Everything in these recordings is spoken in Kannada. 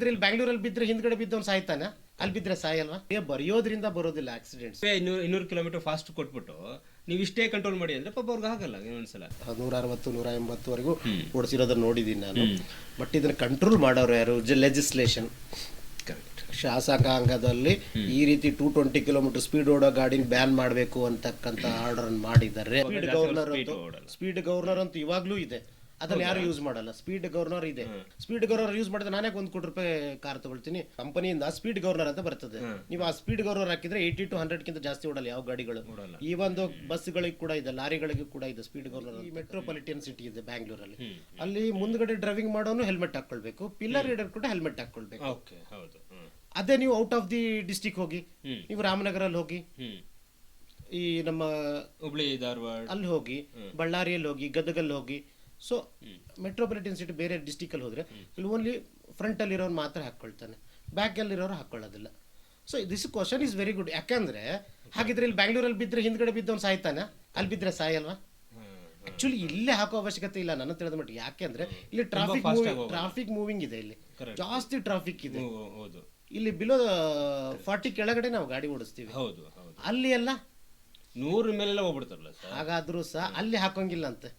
ಇದ್ರಲ್ಲಿ ಬ್ಯಾಂಗ್ಳೂರಲ್ಲಿ ಬಿದ್ದರೆ ಹಿಂದ್ಗಡೆ ಬಿದ್ದವನು ಸಾಯ್ತಾನೆ? ಅಲ್ಲಿ ಬಿದ್ದರೆ ಸಾಯಲ್ವಾ? ಏ ಬರೆಯೋದ್ರಿಂದ ಬರೋದಿಲ್ಲ ಆಕ್ಸಿಡೆಂಟ್ಸ್ ಇನ್ನೂರು ಇನ್ನೂರು ಕಿಲೋಮೀಟರ್ ಫಾಸ್ಟ್ ಕೊಟ್ಬಿಟ್ಟು ನೀವು ಇಷ್ಟೇ ಕಂಟ್ರೋಲ್ ಮಾಡಿ ಅಂದ್ರೆ ಪಾಪ ಅವ್ರಿಗೆ ಆಗಲ್ಲ ಇನ್ನೊಂದ್ಸಲ ನೂರ ಅರವತ್ತು ನೂರ ಎಂಬತ್ತುವರೆಗೂ ಓಡಿಸಿರೋದನ್ನ ನೋಡಿದ್ದೀನಿ ನಾನು. ಬಟ್ ಇದನ್ನ ಕಂಟ್ರೋಲ್ ಮಾಡೋರು ಯಾರು? ಲೆಜಿಸ್ಲೇಷನ್ ಕರೆಕ್ಟ್ ಶಾಸಕಾಂಗದಲ್ಲಿ ಈ ರೀತಿ ಟೂ ಟ್ವೆಂಟಿ ಕಿಲೋಮೀಟರ್ ಸ್ಪೀಡ್ ಓಡೋ ಗಾಡಿನ ಬ್ಯಾನ್ ಮಾಡಬೇಕು ಅಂತಕ್ಕಂಥ ಆರ್ಡರ್ ಮಾಡಿದ್ದಾರೆ. ಸ್ಪೀಡ್ ಗವರ್ನರ್ ಸ್ಪೀಡ್ ಗವರ್ನರ್ ಅಂತೂ ಇವಾಗ್ಲೂ ಇದೆ. ಅದನ್ನ ಯಾರು ಯೂಸ್ ಮಾಡಲ್ಲ. ಸ್ಪೀಡ್ ಗವರ್ನರ್ ಇದೆ. ಸ್ಪೀಡ್ ಗವರ್ನರ್ ಯೂಸ್ ಮಾಡಿದ್ರೆ ನಾನೇ ಒಂದು ಕೋಟಿ ರೂಪಾಯಿ ಕಾರ್ ತಗೊಳ್ತೀನಿ. ಕಂಪನಿಯಿಂದ ಸ್ಪೀಡ್ ಗವರ್ನರ್ ಅಂತ ಬರ್ತದೆ. ನೀವು ಆ ಸ್ಪೀಡ್ ಗವರ್ನರ್ ಹಾಕಿದ್ರೆ ಏಯ್ಟಿ ಟು ಹಂಡ್ರೆಡ್ಗಿಂತ ಜಾಸ್ತಿ ಓಡಲ್ಲ ಯಾವ ಗಾಡಿಗಳು. ಈ ಒಂದು ಬಸ್ಗಳಿಗೆ ಕೂಡ ಇದೆ ಲಾರಿಗಳಿಗೆ ಕೂಡ ಇದೆ ಸ್ಪೀಡ್ ಗವರ್ನರ್ ಈ ಮೆಟ್ರೋಪಾಲಿಟನ್ ಸಿಟಿ ಇದೆ ಬ್ಯಾಂಗ್ಳೂರಲ್ಲಿ ಅಲ್ಲಿ. ಮುಂದ್ಗಡೆ ಡ್ರೈವಿಂಗ್ ಮಾಡೋನು ಹೆಲ್ಮೆಟ್ ಹಾಕೊಳ್ಬೇಕು. ಪಿಲ್ಲರ್ ರೀಡರ್ ಕೂಡ ಹೆಲ್ಮೆಟ್ ಹಾಕೊಳ್ಬೇಕು. ಓಕೆ ಹೌದು. ಅದೇ ನೀವು ಔಟ್ ಆಫ್ ದಿ ಡಿಸ್ಟಿಕ್ ಹೋಗಿ. ನೀವು ರಾಮನಗರಲ್ಲಿ ಹೋಗಿ ಈ ನಮ್ಮ ಹುಬ್ಳಿ ಧಾರವಾಡ. ಅಲ್ಲಿ ಹೋಗಿ ಬಳ್ಳಾರಿಯಲ್ಲಿ ಹೋಗಿ ಗದಗಲ್ಲಿ ಹೋಗಿ ಸೊ ಮೆಟ್ರೋಪಾಲಿಟನ್ ಸಿಟಿ ಬೇರೆ ಡಿಸ್ಟಿಕಲ್ಲಿ ಅಲ್ಲಿ ಹೋದ್ರೆ ಇಲ್ಲಿ ಓನ್ಲಿ ಫ್ರಂಟ್ ಅಲ್ಲಿ ಇರೋರು ಮಾತ್ರ ಹಾಕ್ಕೊಳ್ತಾನೆ. ಬ್ಯಾಕ್ ಅಲ್ಲಿ ಇರೋರು ಹಾಕೊಳ್ಳೋದಿಲ್ಲ so this question is very good ಯಾಕಂದ್ರೆ ಹಾಗಿದ್ರೆ ಇಲ್ಲಿ ಬ್ಯಾಂಗ್ಳೂರಲ್ಲಿ ಬಿದ್ದರೆ ಹಿಂದ್ಗಡೆ ಬಿದ್ದವನು ಸಾಯ್ತಾನೆ? ಅಲ್ಲಿ ಬಿದ್ರೆ ಸಾಯಲ್ವಾ? ಆ್ಯಕ್ಚುಲಿ ಆಕ್ಚುಲಿ ಇಲ್ಲೇ ಹಾಕೋ ಅವಶ್ಯಕತೆ ಇಲ್ಲ ನನ್ನ ತಿಳಿದ ಮಟ್ಟಿಗೆ. ಯಾಕೆಂದ್ರೆ ಇಲ್ಲಿ ಟ್ರಾಫಿಕ್. ಟ್ರಾಫಿಕ್ ಮೂವಿಂಗ್ ಇದೆ ಇಲ್ಲಿ. ಜಾಸ್ತಿ ಟ್ರಾಫಿಕ್ ಇದೆ. ಇಲ್ಲಿ ಬಿಲೋ ಫಾರ್ಟಿ ಕೆಳಗಡೆ ನಾವು ಗಾಡಿ ಓಡಿಸ್ತೀವಿ. ಹೌದು ಅಲ್ಲಿ ಎಲ್ಲ? ನೂರ ಮೇಲೆಲ್ಲ ಹೋಗ್ಬಿಡ್ತಾರಲ್ಲ ಹಾಗಾದ್ರೂ ಸಹ ಅಲ್ಲಿ ಹಾಕೋಂಗಿಲ್ಲ ಅಂತೆ.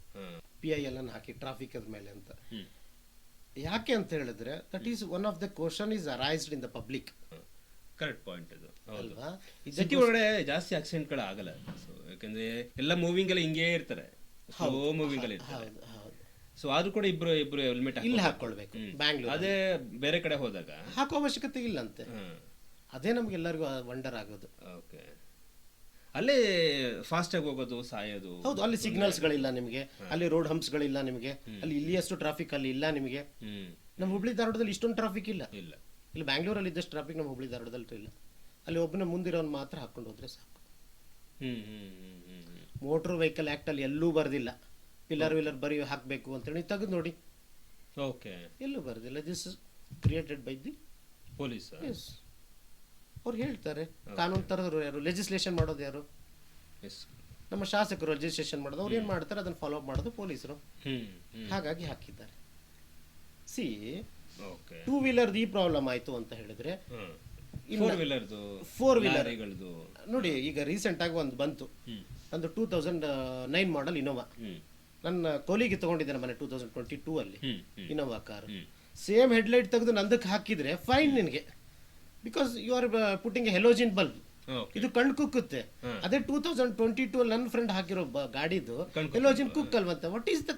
ಪಿ ಐ ಎಲ್ ಅನ್ನು ಹಾಕಿ ಟ್ರಾಫಿಕ್ ಮೇಲೆ ಅಂತ. ಯಾಕೆ ಅಂತ ಹೇಳಿದ್ರೆ that is one of the question is arised in the public correct point ಇದು. ಅಲ್ವಾ? ಸಿಟಿ ಒಳಗಡೆ ಜಾಸ್ತಿ ಆಕ್ಸಿಡೆಂಟ್ಗಳು ಆಗಲ್ಲ. ಸೊ ಯಾಕಂದ್ರೆ ಎಲ್ಲ ಮೂವಿಂಗ್ ಎಲ್ಲ ಹಿಂಗೇ ಇರ್ತಾರೆ. ಸ್ಲೋ ಮೂವಿಂಗ್ ಅಲ್ಲಿ ಇರ್ತಾರೆ. ಸೊ ಆದ್ರೂ ಕೂಡ ಇಬ್ರು ಇಬ್ರು ಹೆಲ್ಮೆಟ್ ಇಲ್ಲಿ ಹಾಕೊಳ್ಬೇಕು ಬ್ಯಾಂಗ್ಳೂರ್ ಅದೇ ಬೇರೆ ಕಡೆ ಹೋದಾಗ. ಹಾಕೋ ಅವಶ್ಯಕತೆ ಇಲ್ಲ ಅಂತ. ಅದೇ ಅದೇ ನಮ್ಗೆಲ್ಲರಿಗೂ ವಂಡರ್ ಆಗೋದು. ಓಕೆ ಅಲ್ಲೇ ಫಾಸ್ಟ್ ಆಗಿ ಹೋಗೋದು ಸಾಯೋದು. ಹೌದು ಅಲ್ಲಿ ಸಿಗ್ನಲ್ಸ್ ಗಳಿಲ್ಲ ನಿಮಗೆ ಅಲ್ಲಿ ರೋಡ್ ಹಂಪ್ಸ್ ಗಳಿಲ್ಲ ನಿಮಗೆ ಅಲ್ಲಿ ಇಲ್ಲಿಯಷ್ಟು ಟ್ರಾಫಿಕ್ ಅಲ್ಲಿ ಇಲ್ಲ ನಿಮಗೆ. ನಮ್ಮ ಹುಬ್ಳಿ ಧಾರವಾಡದಲ್ಲಿ ಇಷ್ಟೊಂದು ಟ್ರಾಫಿಕ್ ಇಲ್ಲ. ಇಲ್ಲ. ಇಲ್ಲಿ ಬ್ಯಾಂಗ್ಳೂರಲ್ಲಿ ಇದ್ದಷ್ಟು ಟ್ರಾಫಿಕ್ ನಮ್ಮ ಹುಬ್ಳಿ ಧಾರವಾಡದಲ್ಲಿ ಇಲ್ಲ. ಅಲ್ಲಿ ಒಬ್ಬನ ಮುಂದಿರೋನ್ ಮಾತ್ರ ಹಾಕೊಂಡು ಹೋದ್ರೆ ಸಾಕು. ಮೋಟರ್ ವೆಹಿಕಲ್ ಆಕ್ಟ್ ಅಲ್ಲಿ ಎಲ್ಲೂ ಬರ್ದಿಲ್ಲ. ಪಿಲ್ಲರ್ ವಿಲ್ಲರ್ ಬರೀ ಹಾಕಬೇಕು ಅಂತೇಳಿ ತೆಗೆದು ನೋಡಿ. ಓಕೆ ಎಲ್ಲೂ ಬರ್ದಿಲ್ಲ. This created by the police S ಅವ್ರು ಹೇಳ್ತಾರೆ ಕಾನೂನು ತರೋರು ಯಾರು ಲೆಜಿಸ್ಲೇಷನ್ ಮಾಡೋದು ಯಾರು? ಎಸ್ ನಮ್ಮ ಶಾಸಕರು ಲೆಜಿಸ್ಲೇಷನ್ ಮಾಡೋದು ಅವ್ರು ಏನು ಮಾಡ್ತಾರೆ ಅದನ್ನು ಫಾಲೋ ಅಪ್ ಮಾಡೋದು ಪೊಲೀಸರು. ಹಾಗಾಗಿ ಹಾಕಿದ್ದಾರೆ. ಸಿ ಟೂ ವೀಲರ್ ಈ ಪ್ರಾಬ್ಲಮ್ ಆಯ್ತು ಅಂತ ಹೇಳಿದ್ರೆ ಫೋರ್ ವೀಲರ್ದು ವೀಲರ್ ನೋಡಿ ಈಗ ರೀಸೆಂಟ್ ಆಗಿ ಒಂದು ಬಂತು. ಒಂದು two thousand nine model Innova ನನ್ನ ಕೋಲಿಗೆ ತಗೊಂಡಿದ್ದೇನೆ ಮನೆ ಟೂ ತೌಸಂಡ್ ಟ್ವೆಂಟಿ ಟೂ ಅಲ್ಲಿ ಇನೋವಾ ಕಾರ್ ಸೇಮ್ ಹೆಡ್ಲೈಟ್ ತೆಗೆದು ನಂದಕ್ಕೆ ಹಾಕಿದ್ರೆ ಫೈನ್ ನಿನಗೆ. Because you are putting halogen bulb ಇದು ಕಣ್ ಕುಕ್ಕುತ್ತೆ. ಅದೇ ಟೂ ತೌಸಂಡ್ ಟ್ವೆಂಟಿ ಟೂ ನನ್ನ ಫ್ರೆಂಡ್ ಹಾಕಿರೋ ಗಾಡಿದು ಹೆಲೋಜಿನ್ ಕುಕ್ ಅಲ್ವಂತ ವಾಟ್ ಈಸ್ ದ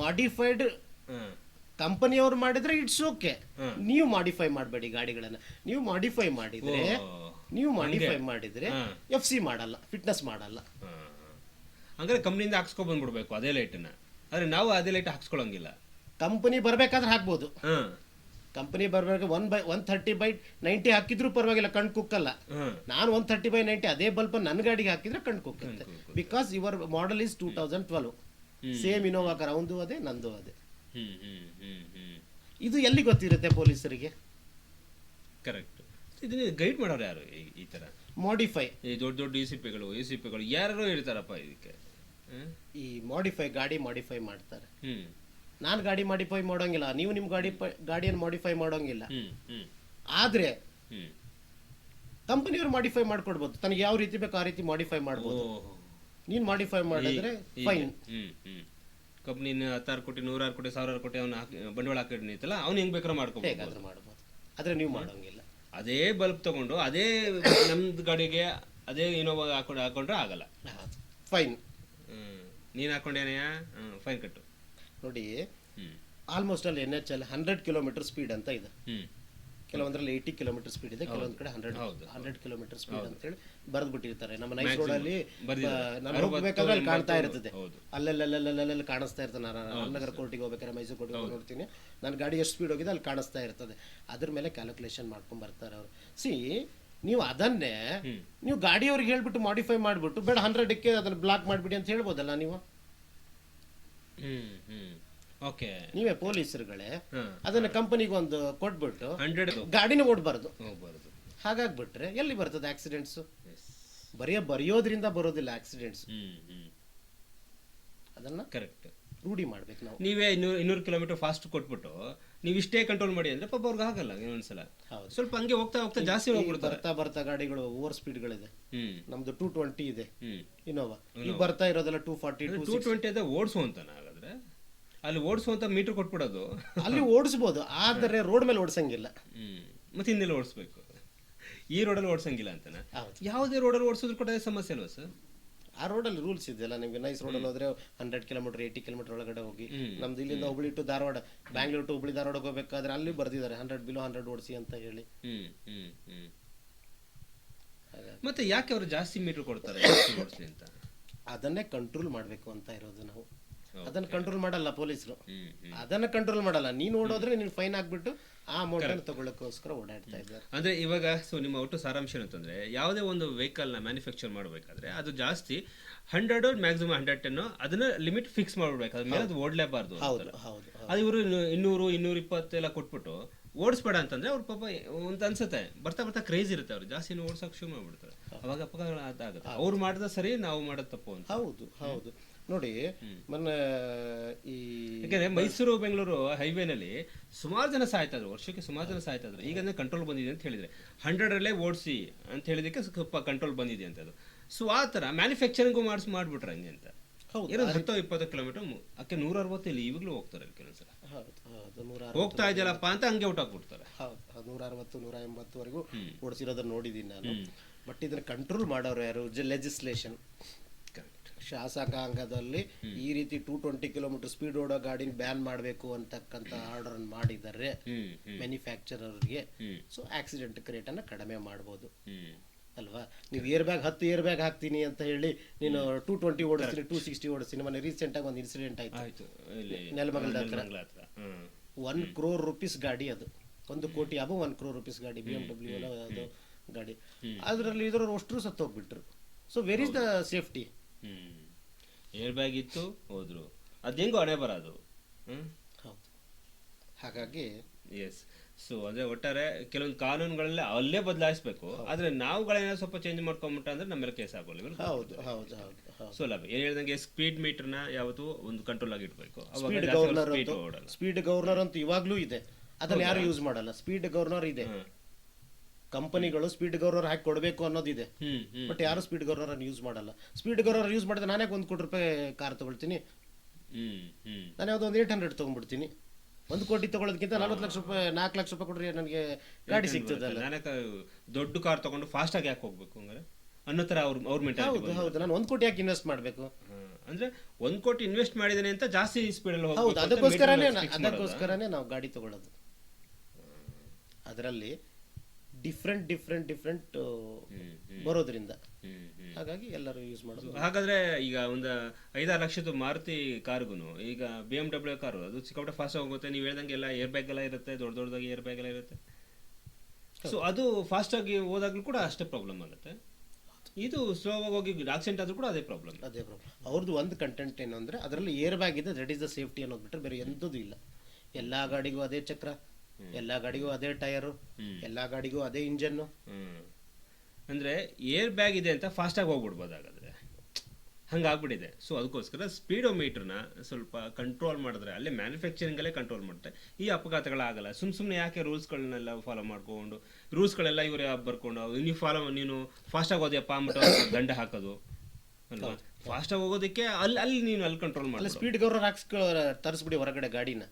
ಮಾಡಿಫೈಡ್ ಕಂಪನಿಯವರು ಮಾಡಿದ್ರೆ ಇಟ್ಸ್ ಓಕೆ. ನೀವು ಮಾಡಿಫೈ ಮಾಡಬೇಡಿ ಗಾಡಿಗಳನ್ನ. ನೀವು ಮಾಡಿಫೈ ಮಾಡಿದ್ರೆ. ನೀವು ಮಾಡಿಫೈ ಮಾಡಿದ್ರೆ. ಎಫ್ ಸಿ ಮಾಡಲ್ಲ ಫಿಟ್ನೆಸ್ ಮಾಡಲ್ಲ. ಹಂಗಾರೆ ಕಂಪ್ನಿಯಿಂದ ಹಾಕ್ಸ್ಕೊಂಡ್ ಬಂದ್ಬಿಡ್ಬೇಕು ಅದೇ ಲೈಟನ್ನ ಆದ್ರೆ ನಾವು ಅದೇ ಲೈಟ್ ಹಾಕ್ಸ್ಕೊಳಂಗಿಲ್ಲ. ಕಂಪನಿ ಬರ್ಬೇಕಾದ್ರೆ ಹಾಕ್ಬೋದು. ಕಂಪನಿ ಬರಬೇಕು one by one thirty by ninety ಹಾಕಿದ್ರು ಪರವಾಗಿಲ್ಲ ಕಣ್ ಕುಕ್ಕಲ್ಲ. ನಾನು ಒನ್ ಥರ್ಟಿ ಬೈ ನೈಂಟಿ ಅದೇ ಬಲ್ಪ್ ನನ್ನ ಗಾಡಿಗೆ ಹಾಕಿದ್ರೆ ಕಣ್ ಕುಕ್ಕುತ್ತೆ. Because your model is two thousand twelve same Innova car ಅವಂದು ಅದೇ ನಂದು ಅದೇ. ಇದು ಎಲ್ಲಿ ಗೊತ್ತಿರುತ್ತೆ ಪೊಲೀಸರಿಗೆ? ಕರೆಕ್ಟ್ ಇದನ್ನ ಗೈಡ್ ಮಾಡೋರು ಯಾರು ಈ- ತರ? ಮಾಡಿಫೈ ಈ ದೊಡ್ಡ ದೊಡ್ಡ ಎ ಸಿ ಪಿಗಳು ಎ ಸಿ ಪಿಗಳು ಯಾರು ಇರ್ತಾರಪ್ಪ ಇದಕ್ಕೆ. ಈ ಮಾಡಿಫೈ ಗಾಡಿ ಮಾಡಿಫೈ ಮಾಡ್ತಾರೆ. ನಾನು ಗಾಡಿ ಮಾಡಿಫೈ ಮಾಡೋಂಗಿಲ್ಲ. ನೀವು ನಿಮ್ಮ ಗಾಡಿ ಗಾಡಿಯನ್ನು ಮಾಡಿಫೈ ಮಾಡೋಂಗಿಲ್ಲ. ಆದ್ರೆ ಕಂಪನಿಯವರು ಮಾಡಿಫೈ ಮಾಡ್ಕೊಡ್ಬೋದು. ತನಗೆ ಯಾವ ರೀತಿ ಬೇಕು ಆ ರೀತಿ ಮಾಡಿಫೈ ಮಾಡ್ಬೋದು. ನೀನ್ ಮಾಡಿಫೈ ಮಾಡಿದ್ರೆ ಫೈನ್ ಕಂಪ್ನಿನ ಹತ್ತಾರು ಕೋಟಿ ನೂರಾರು ಕೋಟಿ ಸಾವಿರಾರು ಕೋಟಿ ಅವ್ನ ಬಂಡವಾಳ ಹಾಕಿ ನಿಂತಲ್ಲ ಅವ್ನು ಹೆಂಗ್ ಬೇಕಾದ್ರೆ ಹೇಗಾದ್ರೂ ಮಾಡ್ಬೋದು. ಆದ್ರೆ ನೀವು ಮಾಡೋಂಗಿಲ್ಲ. ಅದೇ ಬಲ್ಬ್ ತಗೊಂಡು ಅದೇ ನಮ್ದು ಗಾಡಿಗೆ ಅದೇ ಇನೋವಾ ಹಾಕೊಂಡು ಹಾಕೊಂಡ್ರೆ ಆಗಲ್ಲ. Fine hmm. ನೀನ್ ಹಾಕೊಂಡೇನೆಯ ಫೈನ್ ಕಟ್ಟು. ನೋಡಿ ಆಲ್ಮೋಸ್ಟ್ ಅಲ್ಲಿ ಎನ್ ಎಚ್ ಅಲ್ಲಿ ಹಂಡ್ರೆಡ್ ಕಿಲೋಮೀಟರ್ ಸ್ಪೀಡ್ ಅಂತ ಇದೆ. ಕೆಲವೊಂದ್ರಲ್ಲಿ ಏಯ್ಟಿ ಕಿಲೋಮೀಟರ್ ಸ್ಪೀಡ್ ಇದೆ ಕೆಲವೊಂದ್ ಕಡೆ ಹಂಡ್ರೆಡ್ ಹಂಡ್ರೆಡ್ ಕಿಲೋಮೀಟರ್ ಸ್ಪೀಡ್ ಅಂತ ಹೇಳಿ ಬರೆದು ಬಿಟ್ಟಿರ್ತಾರೆ ನಮ್ಮ ನೈಸ್ ರೋಡ್ ಅಲ್ಲಿ. ನಾನು ಹೋಗ್ಬೇಕಾದ್ರೆ ಅಲ್ಲಿ ಕಾಣ್ತಾ ಇರ್ತದೆ. ಅಲ್ಲೆಲ್ಲೆಲ್ಲೆಲ್ಲೆಲ್ಲ ಕಾಣಿಸ್ತಾ ಇರ್ತದೆ. ನಾನು ರಾಮನಗರ ಕೋರ್ಟಿಗೆ ಹೋಗ್ಬೇಕಾದ್ರೆ ಮೈಸೂರು ಕೋರ್ಟಿಗೆ ಹೋಗಿ ನೋಡ್ತೀನಿ. ನನ್ನ ಗಾಡಿ ಎಷ್ಟು ಸ್ಪೀಡ್ ಹೋಗಿದೆ ಅಲ್ಲಿ ಕಾಣಿಸ್ತಾ ಇರ್ತದೆ. ಅದ್ರ ಮೇಲೆ ಕ್ಯಾಲ್ಕುಲೇಷನ್ ಮಾಡ್ಕೊಂಡ್ ಬರ್ತಾರೆ ಅವರು. ಸಿ ನೀವು ಅದನ್ನೇ ನೀವು ಗಾಡಿಯವ್ರಿಗೆ ಹೇಳ್ಬಿಟ್ಟು ಮಾಡಿಫೈ ಮಾಡ್ಬಿಟ್ಟು ಬೇಡ ಹಂಡ್ರೆಡಕ್ಕೆ ಅದನ್ನ ಬ್ಲಾಕ್ ಮಾಡ್ಬಿಡಿ ಅಂತ ಹೇಳ್ಬೋದಲ್ಲ ನೀವು? ಓಕೆ ನೀವೇ ಪೊಲೀಸರುಗಳೇ ಅದನ್ನ ಕಂಪನಿಗೆ ಒಂದು ಕೊಟ್ಬಿಟ್ಟು ಹಂಡ್ರೆಡ್ ಗಾಡಿನ ಓಡಬಾರ್ದು. ಹೋಗ್ಬಾರ್ದು. ಹಾಗಾಗ್ಬಿಟ್ರೆ ಎಲ್ಲಿ ಬರ್ತದೆ ಆಕ್ಸಿಡೆಂಟ್ಸ್ ಬರೆಯ ಬರೆಯೋದ್ರಿಂದ ಬರೋದಿಲ್ಲ ಆಕ್ಸಿಡೆಂಟ್ಸ್ ಹ್ಮ್ ಹ್ಮ್. ಅದನ್ನ ಕರೆಕ್ಟ್ ರೂಢಿ ಮಾಡ್ಬೇಕು ನಾವು. ನೀವೇ ಇನ್ನೂರು ಇನ್ನೂರು ಕಿಲೋಮೀಟರ್ ಫಾಸ್ಟ್ ಕೊಟ್ಬಿಟ್ಟು ನೀವು ಇಷ್ಟೇ ಕಂಟ್ರೋಲ್ ಮಾಡಿ ಅಂದ್ರೆ ಪಾಪ ಅವ್ರಿಗೆ ಆಗಲ್ಲ ಇನ್ನೊಂದ್ಸಲ ಹೌದು. ಸ್ವಲ್ಪ ಹಂಗೆ ಹೋಗ್ತಾ ಹೋಗ್ತಾ ಜಾಸ್ತಿ ಹೋಗ್ಬಿಡ್ತಾರೆ ಬರ್ತಾ ಬರ್ತಾ ಗಾಡಿಗಳು ಓವರ್ ಸ್ಪೀಡ್ಗಳಿದೆ ಗಳಿದೆ. ನಮ್ದು ಟೂ ಟ್ವೆಂಟಿ ಇದೆ. ಇನೋವಾ ಈಗ ಬರ್ತಾ ಇರೋದೆಲ್ಲ ಟೂ ಫಾರ್ಟಿ ಟೂ ಟ್ವೆಂಟಿ ಅದೇ ಓಡಿಸುವಂತ ಹಾಗಾದ್ರೆ. ಅಲ್ಲಿ ಓಡಿಸುವಂತ ಮೀಟರ್ ಕೊಟ್ಬಿಡೋದು. ಅಲ್ಲಿ ಓಡಿಸ್ಬೋದು ಆದರೆ ರೋಡ್ ಮೇಲೆ ಓಡಿಸಂಗಿಲ್ಲ. ಮತ್ತೆ ಹಿಂದೆಲ್ಲ ಓಡಿಸ್ಬೇಕು. ಈ ರೋಡಲ್ಲಿ ಓಡಿಸಂಗಿಲ್ಲ ಅಂತಾನೆ. ಯಾವುದೇ ರೋಡಲ್ಲಿ ಓಡಿಸೋದ್ರು ಕೂಡ ಸಮಸ್ಯೆ ಅಲ್ವಾ ಸರ್? ಆ ರೋಡಲ್ಲಿ ರೂಲ್ಸ್ ಇದೆಯಲ್ಲ ನಿಮ್ಗೆ ನೈಸ್ ರೋಡಲ್ಲಿ ಹೋದ್ರೆ ಹಂಡ್ರೆಡ್ ಕಿಲೋಮೀಟರ್ ಏಯ್ಟಿ ಕಿಲೋಮೀಟರ್ ಒಳಗಡೆ ಹೋಗಿ. ನಮ್ದು ಇಲ್ಲಿಂದ ಹುಬ್ಳಿ ಟು ಧಾರವಾಡ ಬ್ಯಾಂಗ್ಳೂರ್ ಟು ಹುಬ್ಳಿ ಧಾರವಾಡ ಹೋಗ್ಬೇಕಾದ್ರೆ ಅಲ್ಲಿ ಬರ್ದಿದ್ದಾರೆ ಹಂಡ್ರೆಡ್ ಬಿಲೋ ಹಂಡ್ರೆಡ್ ಓಡಿಸಿ ಅಂತ ಹೇಳಿ. ಮತ್ತೆ ಯಾಕೆ ಅವರು ಜಾಸ್ತಿ ಮೀಟರ್ ಕೊಡ್ತಾರೆ ಅಂತ? ಅದನ್ನೇ ಕಂಟ್ರೋಲ್ ಮಾಡಬೇಕು ಅಂತ ಇರೋದು ನಾವು. ಅದನ್ನ ಕಂಟ್ರೋಲ್ ಮಾಡಲ್ಲ ಪೊಲೀಸರು. ಅದನ್ನ ಕಂಟ್ರೋಲ್ ಮಾಡಲ್ಲ. ನೀನ್ ಓಡೋದ್ರೆ ನೀನ್ ಫೈನ್ ಹಾಕ್ಬಿಟ್ಟು ಆ ಅಮೌಂಟ್ ತಗೊಳ್ಳೋಕ್ಕೋಸ್ಕರ ಓಡಾಡ್ತಾ ಇದ್ದಾರೆ. ಅಂದ್ರೆ ಇವಾಗ ಸೊ ನಿಮ್ಮ ಒಟ್ಟು ಸಾರಾಂಶ ಏನಂತಂದ್ರೆ ಯಾವುದೇ ಒಂದು ವೆಹಿಕಲ್ನ ಮ್ಯಾನುಫ್ಯಾಕ್ಚರ್ ಮಾಡಬೇಕಾದ್ರೆ ಅದು ಜಾಸ್ತಿ ಹಂಡ್ರೆಡ್ ಮ್ಯಾಕ್ಸಿಮಮ್ ಹಂಡ್ರೆಡ್ ಟೆನ್ ಅದನ್ನ ಲಿಮಿಟ್ ಫಿಕ್ಸ್ ಮಾಡ್ಬೇಕು ಅದ್ರ ಮೇಲೆ ಅದು ಓಡ್ಲೇಬಾರ್ದು ಹೌದು ಹೌದು ಹೌದು. ಅದು ಇವರು ಇನ್ನೂರು ಇನ್ನೂರ ಇಪ್ಪತ್ತೆಲ್ಲ ಕೊಟ್ಬಿಟ್ಟು ಓಡಿಸ್ಬೇಡ ಅಂತಂದ್ರೆ ಅವ್ರ ಪಾಪ ಒಂದ್ ಅನ್ಸುತ್ತೆ. ಬರ್ತಾ ಬರ್ತಾ ಕ್ರೇಜ್ ಇರುತ್ತೆ ಅವ್ರು. ಜಾಸ್ತಿ ಓಡ್ಸಕ್ ಶುರು ಮಾಡ್ಬಿಡ್ತಾರೆ. ಅವಾಗ ಅಪಘಾತ ಆಗುತ್ತೆ. ಅವ್ರು ಮಾಡಿದ ಸರಿ ನಾವು ಮಾಡೋದು ತಪ್ಪು ಅಂತ. ಹೌದು ಹೌದು. ನೋಡಿ ಮೊನ್ನೆ ಈ ಯಾಕಂದ್ರೆ ಮೈಸೂರು ಬೆಂಗಳೂರು ಹೈವೇನಲ್ಲಿ ಸುಮಾರು ಜನ ಸಾಯ್ತಾ ಇದ್ರು ವರ್ಷಕ್ಕೆ ಸುಮಾರು ಜನ ಸಾಯ್ತಾದ್ರು. ಈಗ ಕಂಟ್ರೋಲ್ ಬಂದಿದೆ ಅಂತ ಹೇಳಿದ್ರೆ. ಹಂಡ್ರೆಡ್ ಅಲ್ಲೇ ಓಡಿಸಿ ಅಂತ ಹೇಳಿದಕ್ಕೆ ಸ್ವಲ್ಪ ಕಂಟ್ರೋಲ್ ಬಂದಿದೆ ಅಂತ ಅದು. ಸೊ ಆ ತರ ಮ್ಯಾನುಫ್ಯಾಕ್ಚರಿಂಗು ಮಾಡಿಸಿ ಮಾಡ್ಬಿಟ್ರೆ ಹಂಗೆ ಅಂತ. ಹೌದು. ಏನೋ ಹತ್ತೋ ಇಪ್ಪತ್ತು ಕಿಲೋಮೀಟರ್ ಅಕ್ಕೆ ನೂರ ಅರವತ್ತು ಇಲ್ಲಿ ಈಗಲೂ ಹೋಗ್ತಾರೆ ಕೆಲವೊಂದ್ಸಲ ಹೋಗ್ತಾ ಇದೆಯಲ್ಲಪ್ಪ ಅಂತ ಹಂಗೆ ಔಟ್ ಆಗ್ಬಿಡ್ತಾರೆ. ಹೌದು ನೂರ ಅರವತ್ತು ನೂರ ಎಂಬತ್ತುವರೆಗೂ ಓಡಿಸಿರೋದನ್ನ ನೋಡಿದ್ದೀನಿ ನಾನು. ಬಟ್ ಇದನ್ನ ಕಂಟ್ರೋಲ್ ಮಾಡೋರು ಯಾರು? ಲೆಜಿಸ್ಲೇಷನ್ ಶಾಸಕಾಂಗದಲ್ಲಿ ಈ ರೀತಿ ಟೂ ಟ್ವೆಂಟಿ ಕಿಲೋಮೀಟರ್ ಸ್ಪೀಡ್ ಓಡೋ ಗಾಡಿನ ಬ್ಯಾನ್ ಮಾಡಬೇಕು ಅಂತಕ್ಕಂತ ಆರ್ಡರ್ ಮಾಡಿದರೆ ಮ್ಯಾನುಫ್ಯಾಕ್ಚರರ್ಗೆ ಸೊ ಆಕ್ಸಿಡೆಂಟ್ ರೇಟನ್ನು ಕಡಿಮೆ ಮಾಡ್ಬೋದು. ಅಲ್ವಾ? ನೀವು ಏರ್ ಬ್ಯಾಗ್ ಹತ್ತು ಏರ್ ಬ್ಯಾಗ್ ಹಾಕ್ತೀನಿ ಅಂತ ಹೇಳಿ ನೀನು ಟೂ ಟ್ವೆಂಟಿ ಓಡಿಸ್ತೀನಿ ಟೂ ಸಿಕ್ಸ್ಟಿ ಓಡಿಸ್ತೀನಿ ಮೊನ್ನೆ ರೀಸೆಂಟ್ ಆಗಿ ಒಂದು ಇನ್ಸಿಡೆಂಟ್ ಆಯ್ತು. ನೆಲಮಂಗಲದ ಹತ್ರ. ನೆಲಮಂಗಲ ಹತ್ರ. ಒನ್ ಕ್ರೋರ್ ರುಪೀಸ್ ಗಾಡಿ ಅದು. ಒಂದು ಕೋಟಿ ಅಬೋ ಒನ್ ಕ್ರೋರ್ ರುಪೀಸ್ ಗಾಡಿ ಬಿ ಎಂ ಡಬ್ಲ್ಯೂ ಅದು ಗಾಡಿ. ಅದರಲ್ಲಿ ಇದ್ರವ್ರು ಅಷ್ಟರು ಸತ್ತೋಗ್ಬಿಟ್ರು. So where is the safety hmm. Air bag ಇತ್ತು ಹೋದ್ರು. ಅದು ಹೆಂಗೋ ಹಣೆ ಬರೋದು. ಹೌದು. ಹಾಗಾಗಿ ಎಸ್ ಸೊ ಅಂದ್ರೆ ಒಟ್ಟಾರೆ ಕೆಲವೊಂದು ಕಾನೂನುಗಳಲ್ಲಿ ಅಲ್ಲೇ ಬದಲಾಯಿಸಬೇಕು. ಆದ್ರೆ ನಾವುಗಳೇನೋ ಸ್ವಲ್ಪ ಚೇಂಜ್ ಮಾಡ್ಕೊಂಬಿಟ್ಟ ಅಂದ್ರೆ ನಮ್ಮ ಮೇಲೆ ಕೇಸ್ ಆಗೋಲ್ಲ ಹೌದು ಹೌದು ಹೌದು ಸುಲಭ ಏನ್ ಹೇಳ್ದಂಗೆ ಸ್ಪೀಡ್ ಮೀಟರ್ನ ಯಾವತ್ತು ಒಂದು ಕಂಟ್ರೋಲ್ ಆಗಿ ಇಟ್ಬೇಕು ಸ್ಪೀಡ್ ಗವರ್ನರ್ ಸ್ಪೀಡ್ ಗವರ್ನರ್ ಅಂತೂ ಇವಾಗ್ಲೂ ಇದೆ. ಅದನ್ನ ಯಾರು ಯೂಸ್ ಮಾಡಲ್ಲ. ಸ್ಪೀಡ್ ಗವರ್ನರ್ ಇದೆ. ಕಂಪನಿಗಳು ಸ್ಪೀಡ್ ಗವರ್ನರ್ ಹಾಕಿ ಕೊಡಬೇಕು ಅನ್ನೋದಿದೆ. ಬಟ್ ಯಾರು ಸ್ಪೀಡ್ ಗವರ್ನರ್ ಅನ್ನು ಯೂಸ್ ಮಾಡಲ್ಲ. ಸ್ಪೀಡ್ ಗವರ್ನರ್ ಯೂಸ್ ಮಾಡಿದ್ರೆ ನಾನೇ ಒಂದು ಕೋಟಿ ರೂಪಾಯಿ ಕಾರ್ ತಗೊಳ್ತೀನಿ. ನಾನು ಯಾವುದೋ ಒಂದು ಏಟ್ ಹಂಡ್ರೆಡ್ ತೊಗೊಂಡ್ಬಿಡ್ತೀನಿ. ಒಂದು ಕೋಟಿ ತಗೊಳ್ಳೋದಕ್ಕಿಂತ ನಲ್ವತ್ತು ಲಕ್ಷ ರೂಪಾಯಿ ನಾಲ್ಕು ಲಕ್ಷ ರೂಪಾಯಿ ಕೊಡ್ರಿ ನನಗೆ ಗಾಡಿ ಸಿಗ್ತದಲ್ಲ. ನಾನೇ ದೊಡ್ಡ ಕಾರ್ ತಗೊಂಡು ಫಾಸ್ಟ್ ಆಗಿ ಯಾಕೆ ಹೋಗ್ಬೇಕು ಅಂದ್ರೆ ಅನ್ನೋ ತರ ಅವ್ರ ಅವ್ರ ಮೆಂಟಾಲಿಟಿ ಹೌದು ಹೌದು. ನಾನು ಒಂದು ಕೋಟಿ ಯಾಕೆ ಇನ್ವೆಸ್ಟ್ ಮಾಡಬೇಕು? ಅಂದ್ರೆ ಒಂದ್ ಕೋಟಿ ಇನ್ವೆಸ್ಟ್ ಮಾಡಿದ್ದೇನೆ ಅಂತ ಜಾಸ್ತಿ ಸ್ಪೀಡ್ ಅಲ್ಲಿ ಹೌದು ಅದಕ್ಕೋಸ್ಕರನೇ? ಅದಕ್ಕೋಸ್ಕರನೇ ನಾವು ಗಾಡಿ ತಗೊಳ್ಳೋದು. ಅದರಲ್ಲಿ ಡಿಫ್ರೆಂಟ್ ಡಿಫ್ರೆಂಟ್ ಡಿಫ್ರೆಂಟ್ ಬರೋದ್ರಿಂದ. ಹಾಗಾಗಿ ಎಲ್ಲರೂ ಯೂಸ್ ಮಾಡೋದು. ಹಾಗಾದ್ರೆ ಈಗ ಒಂದು ಐದಾರು ಲಕ್ಷದ ಮಾರುತಿ ಕಾರ್ಗು ಈಗ ಬಿ ಎಂ ಡಬ್ಲ್ಯೂ ಕಾರು ಅದು ಸಿಕ್ಕಾಪಟ್ಟೆ ಫಾಸ್ಟ್ ಹೋಗುತ್ತೆ ನೀವು ಹೇಳ್ದಂಗೆ ಎಲ್ಲ ಏರ್ ಬ್ಯಾಗ್ ಎಲ್ಲ ಇರುತ್ತೆ ದೊಡ್ಡ ದೊಡ್ಡದಾಗಿ ಏರ್ ಬ್ಯಾಗ್ ಎಲ್ಲ ಇರುತ್ತೆ. ಸೊ ಅದು ಫಾಸ್ಟ್ ಆಗಿ ಹೋದಾಗ್ಲೂ ಕೂಡ ಅಷ್ಟೇ ಪ್ರಾಬ್ಲಮ್ ಆಗುತ್ತೆ. ಇದು ಸ್ಲೋ ಆಗಿ ಹೋಗಿ ಆಕ್ಸಿಡೆಂಟ್ ಆದ್ರೂ ಕೂಡ ಅದೇ ಪ್ರಾಬ್ಲಮ್ ಅದೇ ಪ್ರಾಬ್ಲಮ್ ಅವ್ರದ್ದು ಒಂದು ಕಂಟೆಂಟ್ ಏನು ಅಂದ್ರೆ ಅದರಲ್ಲಿ ಏರ್ ಬ್ಯಾಗ್ ಇದೆ ದಟ್ ಈಸ್ ದ ಸೇಫ್ಟಿ ಅನ್ನೋದು ಬಿಟ್ಟರೆ ಬೇರೆ ಎಂಥದ್ದು ಇಲ್ಲ. ಎಲ್ಲ ಗಾಡಿಗೂ ಅದೇ ಚಕ್ರ. ಎಲ್ಲ ಗಾಡಿಗೂ ಅದೇ ಟೈರು ಎಲ್ಲಾ ಗಾಡಿಗೂ ಅದೇ ಇಂಜನ್ನು. ಹ್ಮ್. ಅಂದ್ರೆ ಏರ್ ಬ್ಯಾಗ್ ಇದೆ ಅಂತ ಫಾಸ್ಟ್ ಆಗಿ ಹೋಗ್ಬಿಡ್ಬೋದು ಹಾಗಾದ್ರೆ. ಹಂಗಾಗ್ಬಿಟ್ಟಿದೆ ಸೊ ಅದಕ್ಕೋಸ್ಕರ ಸ್ಪೀಡೋಮೀಟರ್ನ ಸ್ವಲ್ಪ ಕಂಟ್ರೋಲ್ ಮಾಡಿದ್ರೆ ಅಲ್ಲೇ ಮ್ಯಾನುಫ್ಯಾಕ್ಚರಿಂಗ್ ಅಲ್ಲೇ ಕಂಟ್ರೋಲ್ ಮಾಡುತ್ತೆ. ಈ ಅಪಘಾತಗಳಾಗಲ್ಲ. ಸುಮ್ ಸುಮ್ಮನೆ ಯಾಕೆ ರೂಲ್ಸ್ಗಳನ್ನೆಲ್ಲ ಫಾಲೋ ಮಾಡ್ಕೊಂಡು ರೂಲ್ಸ್ಗಳೆಲ್ಲ ಇವರೇ ಬರ್ಕೊಂಡು ನೀವು ಫಾಲೋ ನೀನು ಫಾಸ್ಟ್ ಆಗಿ ಹೋದ್ಯಪ್ಪ ಅಂದ್ಬಿಟ್ಟು ದಂಡ ಹಾಕೋದು. ಅಲ್ವಾ? ಫಾಸ್ಟ್ ಆಗಿ ಹೋಗೋದಕ್ಕೆ ಅಲ್ಲಿ ಅಲ್ಲಿ ನೀನು ಅಲ್ಲಿ ಕಂಟ್ರೋಲ್ ಮಾಡಿ ಸ್ಪೀಡ್ ಗವರ್ನರ್ ಹಾಕ್ಸ್ಕೊ ತರಿಸ್ಬಿಡಿ ಹೊರಗಡೆ ಗಾಡಿನ.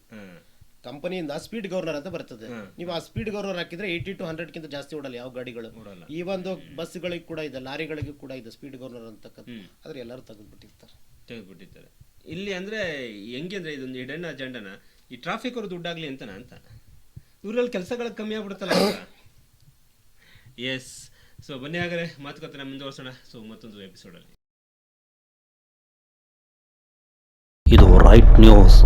ಕಂಪನಿಯಿಂದ ಸ್ಪೀಡ್ ಗವರ್ನರ್ ಅಂತ ಬರ್ತದೆ. ನೀವು ಆ ಸ್ಪೀಡ್ ಗವರ್ನರ್ ಹಾಕಿದ್ರೆ ಏಯ್ಟಿ ಟು ಹಂಡ್ರೆಡ್ಗಿಂತ ಜಾಸ್ತಿ ಓಡಲ್ಲ ಯಾವ ಗಾಡಿಗಳು. ಈ ಒಂದು ಬಸ್ಗಳಿಗೆ ಕೂಡ ಇದೆ ಲಾರಿಗಳಿಗೆ ಕೂಡ ಇದೆ ಸ್ಪೀಡ್ ಗವರ್ನರ್ ಅಂತಕ್ಕಂಥ. ಆದ್ರೆ ಎಲ್ಲರೂ ತೆಗೆದ್ಬಿಟ್ಟಿರ್ತಾರೆ. ತೆಗೆದ್ಬಿಟ್ಟಿರ್ತಾರೆ. ಇಲ್ಲಿ ಅಂದ್ರೆ ಹೆಂಗೆ ಅಂದ್ರೆ ಇದೊಂದು ಹಿಡನ್ ಅಜೆಂಡನ ಈ ಟ್ರಾಫಿಕ್ ಅವ್ರು ದುಡ್ಡಾಗ್ಲಿ ಅಂತನ ಅಂತ. ಇವರಲ್ಲಿ ಕೆಲಸಗಳು ಕಮ್ಮಿ ಆಗ್ಬಿಡುತ್ತಲ್ಲ ಎಸ್ ಸೊ ಬನ್ನಿ ಹಾಗಾದ್ರೆ ಮಾತುಕತೆ ಮುಂದುವರ್ಸೋಣ ಸೊ ಮತ್ತೊಂದು ಎಪಿಸೋಡಲ್ಲಿ ಇದು ರೈಟ್ ನ್ಯೂಸ್